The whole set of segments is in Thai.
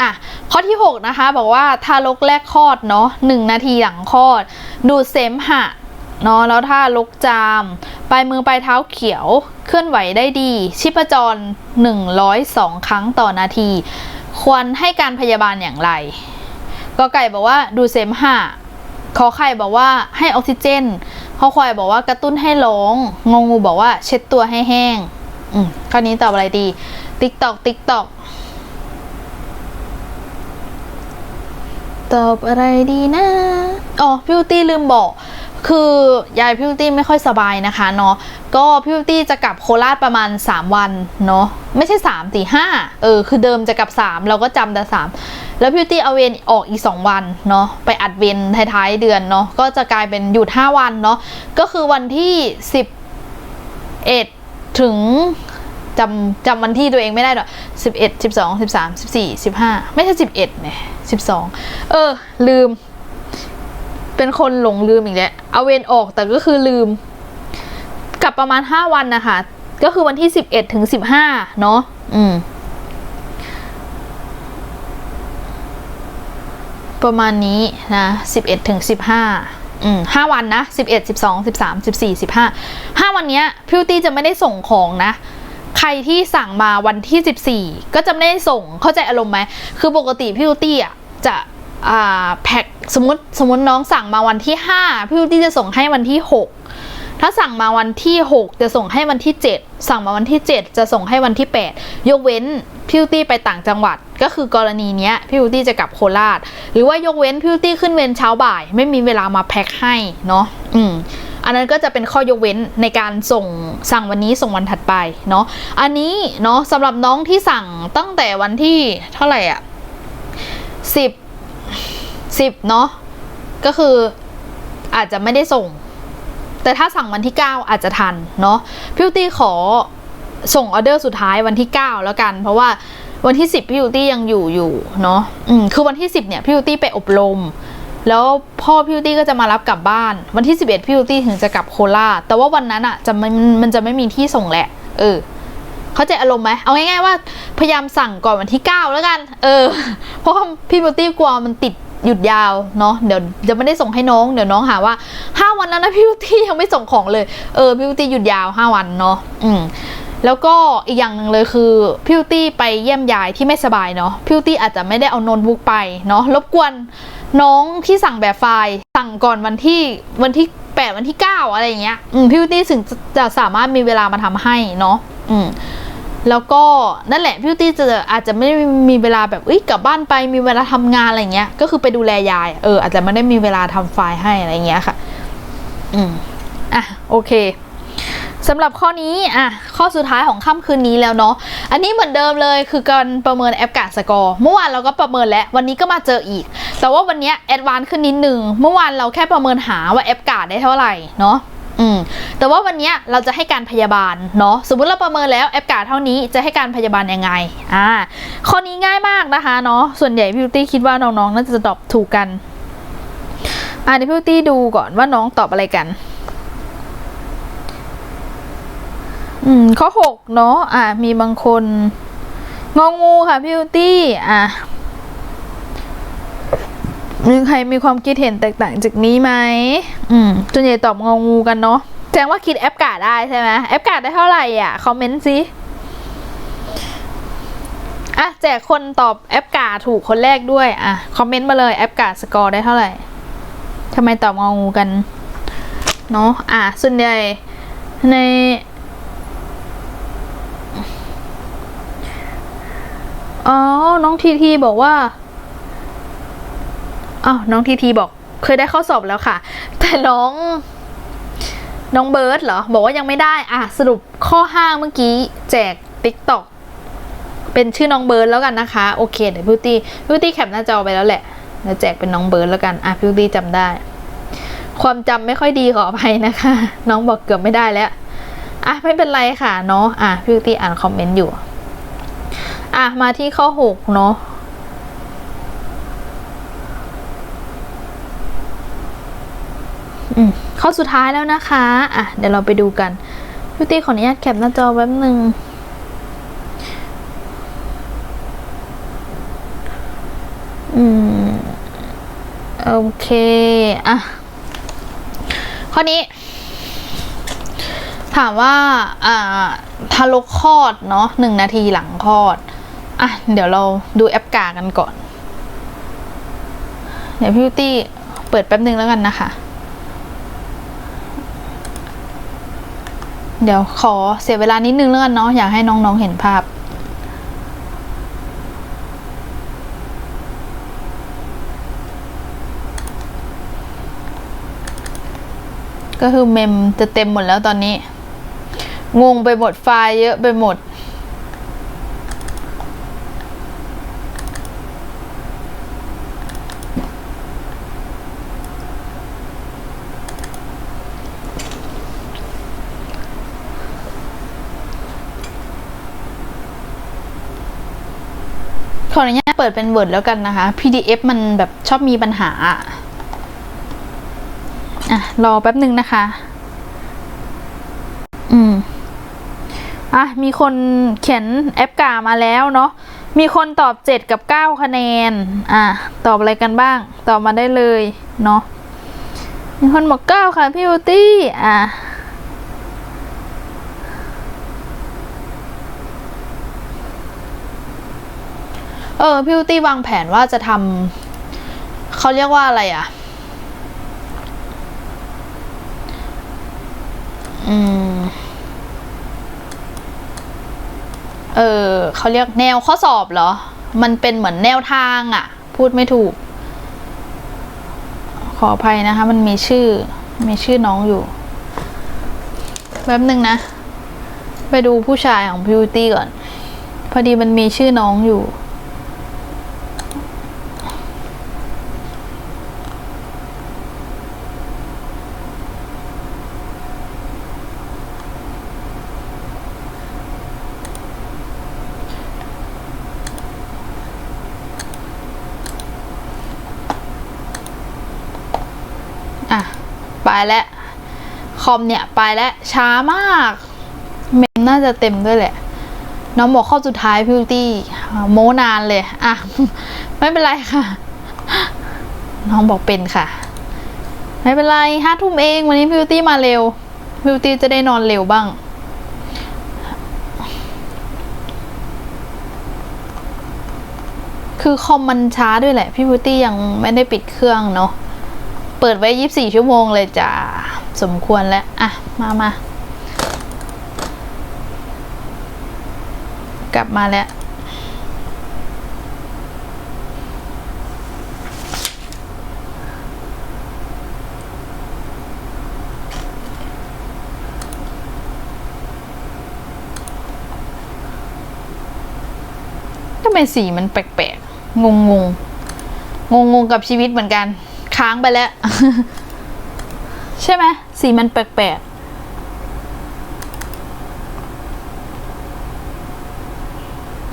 อะข้อที่ 6 นะคะ บอกว่าทารกแรกคลอดเนาะหนึ่งนาทีหลังคลอด ดูดเสมหะเนาะแล้วถ้าลกจามปลายมือปลายเท้าเขียวเคลื่อนไหวได้ดี ชิปจร 102 ครั้งต่อนาที ควรให้การพยาบาลอย่างไรกอไก่บอกว่าดูดเสมหะขอไข่บอกว่าให้ออกซิเจนขอควายบอกว่ากระตุ้นให้ร้องงงูบอกว่าเช็ดตัวให้แห้ง อืมข้อนี้ตอบอะไรดี ติ๊กตอกติ๊กตอก ตอบอะไรดีนะ อ๋อพิวตี้ลืมบอก คือยายพิวตี้ไม่ค่อยสบายนะคะเนาะ ก็พิวตี้จะกลับโคราชประมาณ 3 วันเนาะ ไม่ใช่3ตีห้าเออ คือเดิมจะกลับ 3 เราก็จำแต่ 3 แล้วพิวตี้เอาเวนออกอีก 2 วันเนาะ ไปอัดเวนท้ายๆเดือนเนาะ ก็จะกลายเป็นหยุด 5 วันเนาะ ก็คือวันที่ 11 ถึง จำจำวันที่ตัวเองไม่ได้หรอกสิบเอ็ดสิบสองสิบสามสิบสี่สิบห้าไม่ใช่สิบเอ็ดเนี่ยสิบสองเออ ลืม เป็นคนหลงลืมอีกแล้วเอาเวรออกแต่ก็คือลืม กลับประมาณห้าวันนะคะ ก็คือวันที่สิบเอ็ดถึงสิบห้าเนาะอืม ประมาณนี้นะสิบเอ็ดถึงสิบห้าอืมห้าวันนะสิบเอ็ดสิบสองสิบสามสิบสี่สิบห้าห้าวันเนี้ยพิวตี้จะไม่ได้ส่งของนะ ใครที่สั่งมาวันที่ 14 ก็จะไม่ได้ส่งเข้าใจอารมณ์ไหมคือปกติพี่ยูตี้อะจะอ่าแพ็คสมมติสมมติน้องสั่งมาวันที่ 5 พี่ยูตี้จะส่งให้วันที่ 6 ถ้าสั่งมาวันที่ 6 จะส่งให้วันที่ 7 สั่งมาวันที่ 7 จะส่งให้วันที่ 8 ยกเว้นพี่ยูตี้ไปต่างจังหวัดก็คือกรณีเนี้ยพี่ยูตี้จะกลับโคราช หรือว่ายกเว้นพี่ยูตี้ขึ้นเวรเช้าบ่าย ไม่มีเวลามาแพ็คให้เนาะอืม อันนั้นก็จะเป็นข้อยกเว้นในการส่งสั่งวันนี้ส่งวันถัดไปเนาะอันนี้เนาะสำหรับน้องที่สั่งตั้งแต่วันที่เท่าไหร่อะสิบสิบเนาะก็คืออาจจะไม่ได้ส่ง แต่ถ้าสั่งวันที่ 9 อาจจะทันเนาะพิวตี้ขอส่งออเดอร์สุดท้ายวันที่ 9 แล้วกัน เพราะว่าวันที่ 10พิวตี้ยังอยู่อยู่เนาะอืมคือวันที่ 10เนี่ยพิวตี้ไปอบรม แล้วพ่อพิวตี้ก็จะมารับกลับบ้าน วันที่ 11พิวตี้ถึงจะกลับโคราชแต่ว่าวันนั้นอะ่ะจะมันมันจะไม่มีที่ส่งแหละ เออเข้าใจอารมณ์ไหมเอาง่ายๆว่าพยายามสั่งก่อนวันที่ 9 แล้วกัน เออ เพราะพี่พิวตี้กลัวมันติดหยุดยาวเนาะเดี๋ยวจะไม่ได้ส่งให้น้องเดี๋ยวน้องหาว่า 5 วันแล้วนะพี่พิวตี้ยังไม่ส่งของเลยเออพี่พิวตี้หยุดยาว 5 วันเนาะอืมแล้วก็อีกอย่างหนึ่งเลยคือพิวตี้ไปเยี่ยมยายที่ไม่สบายเนาะพิวตี้อาจจะไม่ได้เอาโน้ตบุ๊กไปเนาะรบกวน น้องที่สั่งแบบไฟล์ สั่งก่อนวันที่วันที่แปดวันที่เก้าอะไรอย่างเงี้ยอืมพิวตี้ถึงจะจะสามารถมีเวลามาทำให้เนาะอืมแล้วก็นั่นแหละพิวตี้จะอาจจะไม่มีเวลาแบบเอ้ยกลับบ้านไปมีเวลาทำงานอะไรเงี้ย ก็คือไปดูแลยาย เอออาจจะไม่ได้มีเวลาทำไฟล์ให้อะไรเงี้ยค่ะ อืมอะโอเค สำหรับข้อนี้อะข้อสุดท้ายของค่ำคืนนี้แล้วเนาะอันนี้เหมือนเดิมเลยคือการประเมินแอปการสกอร์เมื่อวานเราก็ประเมินแล้ววันนี้ก็มาเจออีก แต่ว่าวันนี้แอดวานซ์ขึ้นนิดนึงเมื่อวานเราแค่ประเมินหาว่าแอปการ์ดได้เท่าไหร่เนาะอืมแต่ว่าวันนี้เราจะให้การพยาบาลเนาะสมมติเราประเมินแล้วแอปการเท่านี้จะให้การพยาบาลยังไงอ่าข้อนี้ง่ายมากนะคะเนาะส่วนใหญ่พิวตี้คิดว่าน้องๆน่าจะตอบถูกกันอ่าเดี๋ยวพิวตี้ดูก่อนว่าน้องตอบอะไรกัน อืม ข้อหกเนาะอะมีบางคน งองูค่ะพิวตี้ อะมีใครมีความคิดเห็นแตกต่างจากนี้ไหมอืมส่วนใหญ่ตอบงองูกันเนาะแสดงว่าคิดแอปกาดได้ใช่ไหมแอปกาดได้เท่าไหร่อะ คอมเมนต์สิอะแจกคนตอบแอปกาดถูกคนแรกด้วย อะ คอมเมนต์มาเลยแอปกาดสกอร์ได้เท่าไหร่ทำไมตอบงองูกัน เนาะอะส่วนใหญ่ใน อ๋อ น้องทีทีบอกว่าอ้าวน้องทีทีบอก เคยได้ข้อสอบแล้วค่ะ แต่น้องน้องเบิร์ดเหรอ บอกว่ายังไม่ได้ อะ สรุปข้อห้าเมื่อกี้ แจกติ๊กต็อกเป็นชื่อน้องเบิร์ดแล้วกันนะคะ โอเค เดี๋ยวพิวตี้พิวตี้แคปหน้าจอไปแล้วแหละเดี๋ยวแจกเป็นน้องเบิร์ดแล้วกัน อะพิวตี้จำได้ ความจำไม่ค่อยดีขออภัยนะคะ น้องบอกเกือบไม่ได้แล้ว อะ ไม่เป็นไรค่ะเนาะ อะพิวตี้อ่านคอมเมนต์อยู่ อะ มาที่ข้อ6เนาะข้อสุดท้ายแล้วนะคะ อะ เดี๋ยวเราไปดูกันพี่ตี้ขออนุญาตแคปหน้าจอแป๊บหนึ่งอืม โอเค อะ ข้อนี้ ถามว่า อ่าทารกคลอดเนาะหนึ่งนาทีหลังคลอด อะ เดี๋ยวเราดูแอปกากันก่อน เดี๋ยวพี่ยูตี้เปิดแป๊บนึงแล้วกันนะคะ เดี๋ยวขอเสียเวลานิดนึงแล้วกันเนาะอยากให้น้องๆเห็นภาพก็คือเมมจะเต็มหมดแล้วตอนนี้ งงไปหมดไฟล์เยอะไปหมด ออนุญาตเปิดเป็น Word แล้วกันนะคะ PDF มันแบบชอบมีปัญหา อะ รอแป๊บหนึ่งนะคะ อืม อะ มีคนเขียนแอปกามาแล้วเนาะ มีคนตอบเจ็ดกับเก้าคะแนน อะ ตอบอะไรกันบ้าง ตอบมาได้เลย เนาะ มีคนบอกเก้าค่ะพี่บูตี้ อะ เออพี่บูตี้วางแผนว่าจะทำเขาเรียกว่าอะไรอะ อืม เออเขาเรียกแนวข้อสอบเหรอ มันเป็นเหมือนแนวทางอะพูดไม่ถูก ขออภัยนะคะ มันมีชื่อ มีชื่อน้องอยู่ แป๊บหนึ่งนะ ไปดูผู้ชายของพิวตี้ก่อน พอดีมันมีชื่อน้องอยู่ อะ ไปแล้ว คอมเนี่ย ไปแล้วช้ามาก เมมน่าจะเต็มด้วยแหละ น้องบอกข้อสุดท้ายพิวตี้โมนานเลย อะ ไม่เป็นไรค่ะ น้องบอกเป็นค่ะ ไม่เป็นไรห้าทุ่มเองวันนี้พิวตี้มาเร็วพิวตี้จะได้นอนเร็วบ้างคือคอมมันช้าด้วยแหละ พี่พิวตี้ยังไม่ได้ปิดเครื่องเนาะ เปิดไว้ 24 ชั่วโมงเลยจ้ะ สมควรแล้ว อะ มามา กลับมาแล้ว ทำไมสีมันแปลกๆ งงงงงงงๆกับชีวิตเหมือนกัน ค้างไปแล้ว ใช่ไหมสีมันแปลกๆ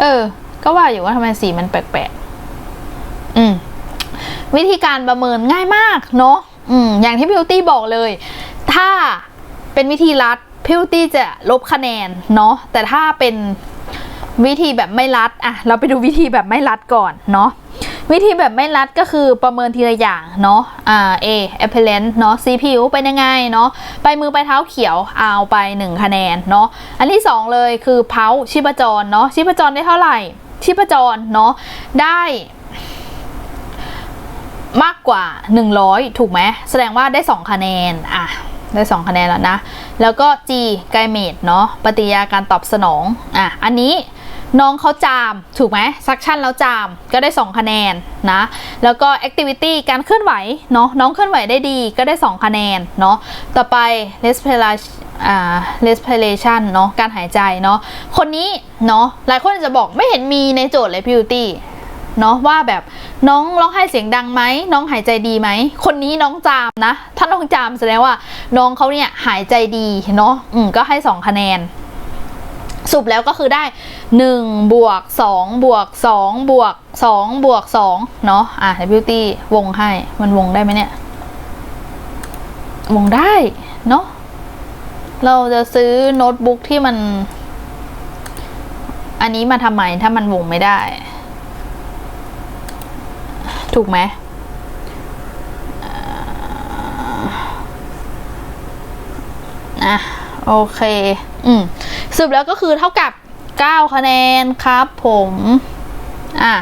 เออ ก็ว่าอยู่ว่าทำไมสีมันแปลกๆ อืม วิธีการประเมินง่ายมากเนาะ อืม อย่างที่พิวตี้บอกเลย ถ้าเป็นวิธีรัดพิวตี้จะลบคะแนนเนาะ แต่ถ้าเป็นวิธีแบบไม่รัด อะ เราไปดูวิธีแบบไม่รัดก่อนเนาะ วิธีแบบไม่รัดก็คือประเมินทีละอย่างเนาะอ่า A apparent เนาะ C ผิวเป็นยังไงเนาะไปมือไปเท้าเขียวเอาไป 1 คะแนนเนาะอันที่ 2 เลยคือเพาชีพจรเนาะชีพจรได้เท่าไหร่ ชีพจรเนาะได้มากกว่า 100 ถูกไหมแสดงว่าได้ 2 คะแนนอะได้ 2 คะแนนแล้วนะ แล้วก็ G ไกเมดเนาะปฏิยาการตอบสนองอะอันนี้ น้องเขาจาม ถูกไหมซักชั่นแล้วจาม ก็ได้ 2 คะแนนนะ แล้วก็ activity การเคลื่อนไหวเนาะน้องเคลื่อนไหวได้ดีก็ได้ 2 คะแนนเนาะต่อไป respiration อ่า respiration เนาะการหายใจเนาะคนนี้เนาะหลายคนจจะบอกไม่เห็นมีในโจทย์เลย beauty เนาะว่าแบบน้องร้องไห้เสียงดังไหมน้องหายใจดีไหมคนนี้น้องจามนะ ถ้าน้องจามแสดงว่าน้องเขาเนี่ยหายใจดีเนาะอืมก็ให้ 2 คะแนน สรุปแล้วก็คือได้1บวก2บวก2บวก2บวก2เนาะอะในบิวตี้วงให้มันวงได้ไหมเนี่ย วงได้เนาะเราจะซื้อโน้ตบุ๊กที่มัน อันนี้มาทำไมถ้ามันวงไม่ได้ ถูกไหมอะโอเค อืม สรุปแล้วก็คือเท่ากับ 9 คะแนนครับผมอะ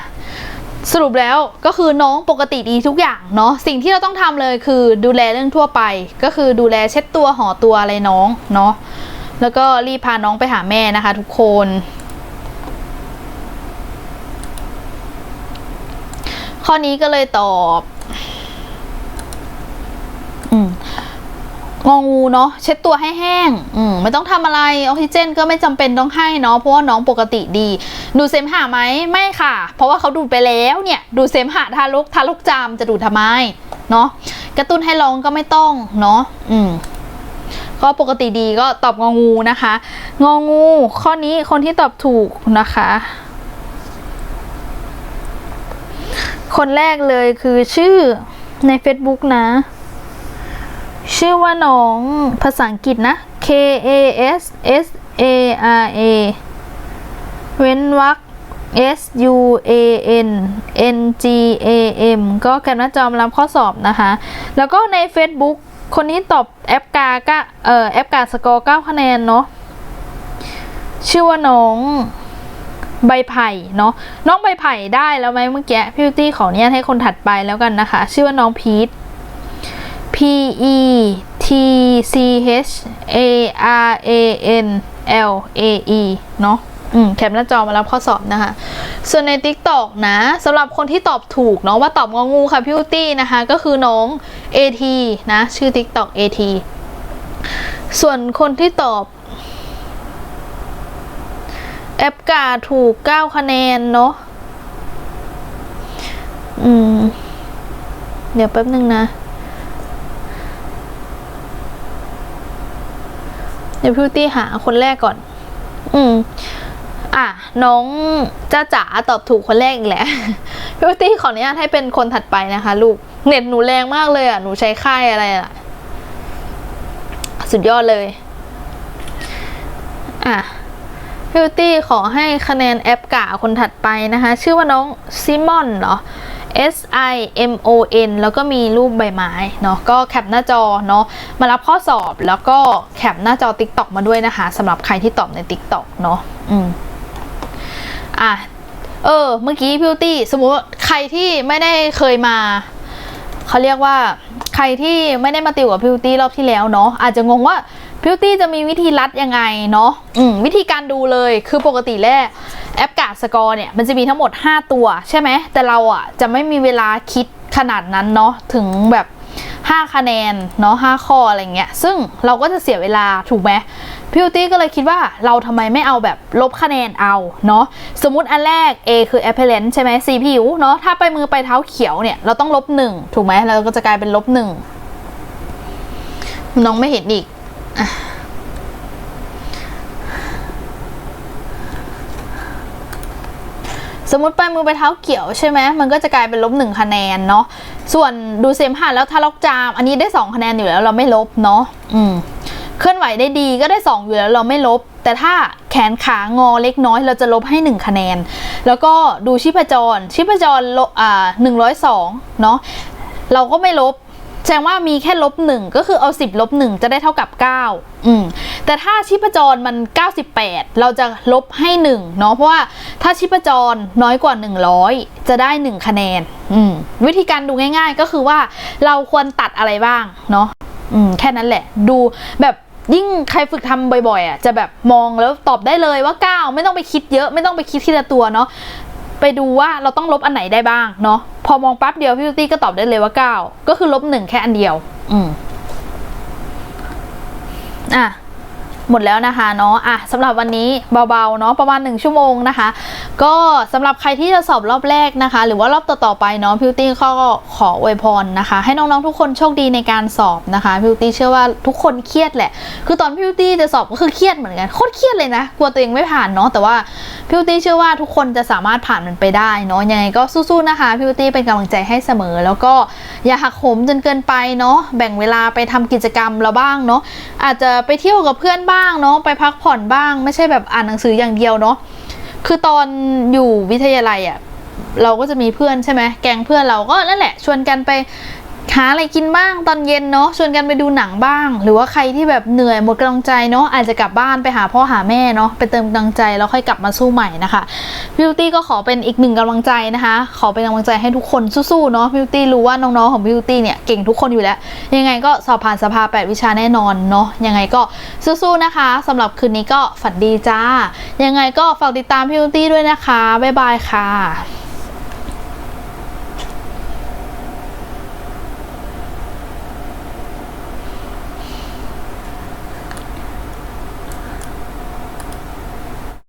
สรุปแล้วก็คือน้องปกติดีทุกอย่างเนาะสิ่งที่เราต้องทำเลยคือดูแลเรื่องทั่วไป ก็คือดูแลเช็ดตัวห่อตัวอะไรน้องเนาะแล้วก็รีบพาน้องไปหาแม่นะคะ ทุกคน ข้อนี้ก็เลยตอบ อืม งองูเนาะเช็ดตัวให้แห้งอืมไม่ต้องทำอะไรออกซิเจนก็ไม่จำเป็นต้องให้เนาะเพราะว่าน้องปกติดี ดูเสมหะไหมไม่ค่ะ เพราะว่าเขาดูดไปแล้วเนี่ยดูเสมหะทารกทารกจามจะดูดทำไมเนาะกระตุ้นให้ร้องก็ไม่ต้องเนาะอืมก็ปกติดีก็ตอบงองูนะคะ งองู ข้อนี้คนที่ตอบถูกนะคะ คนแรกเลยคือชื่อใน Facebook นะ ชื่อว่าน้องภาษาอังกฤษนะ K A S S A R A เว้นวรรค S U A N N G A M ก็แคปหน้าจอมรับข้อสอบนะคะ แล้วก็ใน Facebook คนนี้ตอบแอปกาก็เอ่อแอปกาสกอร์9คะแนนเนาะชื่อว่าน้องใบไผ่เนาะน้องใบไผ่ได้แล้วไหมเมื่อกี้พี่ตี้ขออนุญาตให้คนถัดไปแล้วกันนะคะ ชื่อว่าน้องพีท E T C H A R A N L A E เนาะอืมแคปหน้าจอมารับข้อสอบนะคะ ส่วนใน TikTok นะสำหรับคนที่ตอบถูกเนาะว่าตอบงองูค่ะพี่อุตี้นะคะ ก็คือน้อง AT นะ ชื่อ TikTok AT ส่วนคนที่ตอบแอปกาถูก 9 คะแนนเนาะอืม เดี๋ยวแป๊บนึงนะ เดี๋ยวพี่ตี้หาคนแรกก่อน อืม อะ น้องจ้าจ๋าตอบถูกคนแรกอีกแหละพี่ตี้ขออนุญาตให้เป็นคนถัดไปนะคะ ลูก เน็ตหนูแรงมากเลยอะ หนูใช้ค่ายอะไรอะ สุดยอดเลย อะพี่ตี้ขอให้คะแนนแอปกาคนถัดไปนะคะ ชื่อว่าน้องซิมอนเหรอ S I M O N แล้วก็มีรูปใบไม้เนาะก็แคปหน้าจอเนาะมารับข้อสอบแล้วก็แคปหน้าจอ TikTok มาด้วยนะคะสำหรับใครที่ตอบใน TikTok เนาะอืมอะเออเมื่อกี้พิวตี้สมมติใครที่ไม่ได้เคยมาเขาเรียกว่าใครที่ไม่ได้มาติวกับพิวตี้รอบที่แล้วเนาะอาจจะงงว่า พิวตี้จะมีวิธีรัดยังไงเนาะอืมวิธีการดูเลยคือปกติแรกแอปกาดสกอร์เนี่ยมันจะมีทั้งหมด 5 ตัวใช่ไหม แต่เราอะจะไม่มีเวลาคิดขนาดนั้นเนาะถึงแบบ 5 คะแนนเนาะ5ข้ออะไรเงี้ย ซึ่งเราก็จะเสียเวลาถูกไหมพี่ตี้ก็เลยคิดว่าเราทำไมไม่เอาแบบลบคะแนนเอาเนาะสมมุติอันแรก A คือ apparent ใช่ไหมสีผิวเนาะถ้าไปมือไปเท้าเขียวเนี่ยเราต้องลบหนึ่งถูกไหมเราก็จะกลายเป็นลบหนึ่งน้องไม่เห็นอีกอะ สมมติปลายมือไปเท้าเกี่ยวใช่ไหมมันก็จะกลายเป็นลบหนึ่งคะแนนเนาะส่วนดูเซมผ่านแล้วทาล็อกจาม อันนี้ได้สองคะแนนอยู่แล้วเราไม่ลบเนาะอืมเคลื่อนไหวได้ดีก็ได้สองอยู่แล้วเราไม่ลบ แต่ถ้าแขนขางอเล็กน้อยเราจะลบให้หนึ่งคะแนน แล้วก็ดูชีพจร ชีพจรลบอ่าหนึ่งร้อยสองเนาะเราก็ไม่ลบ ดงว่ามีแค่ลบหนึ่งก็คือเอา 10ลบ1จะได้เท่ากับ 9 อืมแต่ถ้าชีพจรมัน 98 เราจะลบให้1เนาะเพราะว่าถ้าชีพจรน้อยกว่า 100 จะได้ 1 คะแนนอืมวิธีการดูง่ายๆก็คือว่าเราควรตัดอะไรบ้างเนาะอืมแค่นั้นแหละ ดูแบบยิ่งใครฝึกทำบ่อยๆอะจะแบบมองแล้วตอบได้เลยว่า 9 ไม่ต้องไปคิดเยอะไม่ต้องไปคิดทีละตัวเนาะไปดูว่าเราต้องลบอันไหนได้บ้างเนาะ อมองปั๊บเดียวพี่ตี้ก็ตอบได้เลยว่า9ก็คือลบหนึ่งแค่อันเดียว อืมอะ หมดแล้วนะคะเนาะอะสำหรับวันนี้เบาๆเนาะประมาณ 1 ชั่วโมงนะคะ ก็สำหรับใครที่จะสอบรอบแรกนะคะ หรือว่ารอบต่อๆไปเนาะพิวตี้ก็ขออวยพรนะคะ ให้น้องๆทุกคนโชคดีในการสอบนะคะพิวตี้เชื่อว่าทุกคนเครียดแหละ คือตอนพิวตี้จะสอบก็คือเครียดเหมือนกันโคตรเครียดเลยนะกลัวตัวเองไม่ผ่านเนาะแต่ว่าพิวตี้เชื่อว่าทุกคนจะสามารถผ่านมันไปได้เนาะยังไงก็สู้ๆนะคะพิวตี้เป็นกำลังใจให้เสมอ แล้วก็อย่าหักโหมจนเกินไปเนาะแบ่งเวลาไปทำกิจกรรมเราบ้างเนาะอาจจะไปเที่ยวกับเพื่อนบ้างเนาะไปพักผ่อนบ้าง ไม่ใช่แบบอ่านหนังสืออย่างเดียวเนาะคือตอนอยู่วิทยาลัยอะ่ะเราก็จะมีเพื่อนใช่ไหมแก๊งเพื่อนเราก็นั่นแหละ ชวนกันไปหาอะไรกินบ้างตอนเย็นเนาะชวนกันไปดูหนังบ้าง หรือว่าใครที่แบบเหนื่อยหมดกำลังใจเนาะอาจจะกลับบ้านไปหาพ่อหาแม่เนาะไปเติมกำลังใจแล้วค่อยกลับมาสู้ใหม่นะคะบิวตี้ก็ขอเป็นอีกหนึ่งกำลังใจนะคะ ขอเป็นกำลังใจให้ทุกคนสู้ๆเนาะบิวตี้รู้ว่าน้องๆของบิวตี้เนี่ย เก่งทุกคนอยู่แล้ว ยังไงก็สอบผ่านสภา 8 วิชาแน่นอนเนาะยังไงก็สู้ๆนะคะสำหรับคืนนี้ก็ฝันดีจ้า ยังไงก็ฝากติดตามพี่บิวตี้ด้วยนะคะ บ๊ายบายค่ะ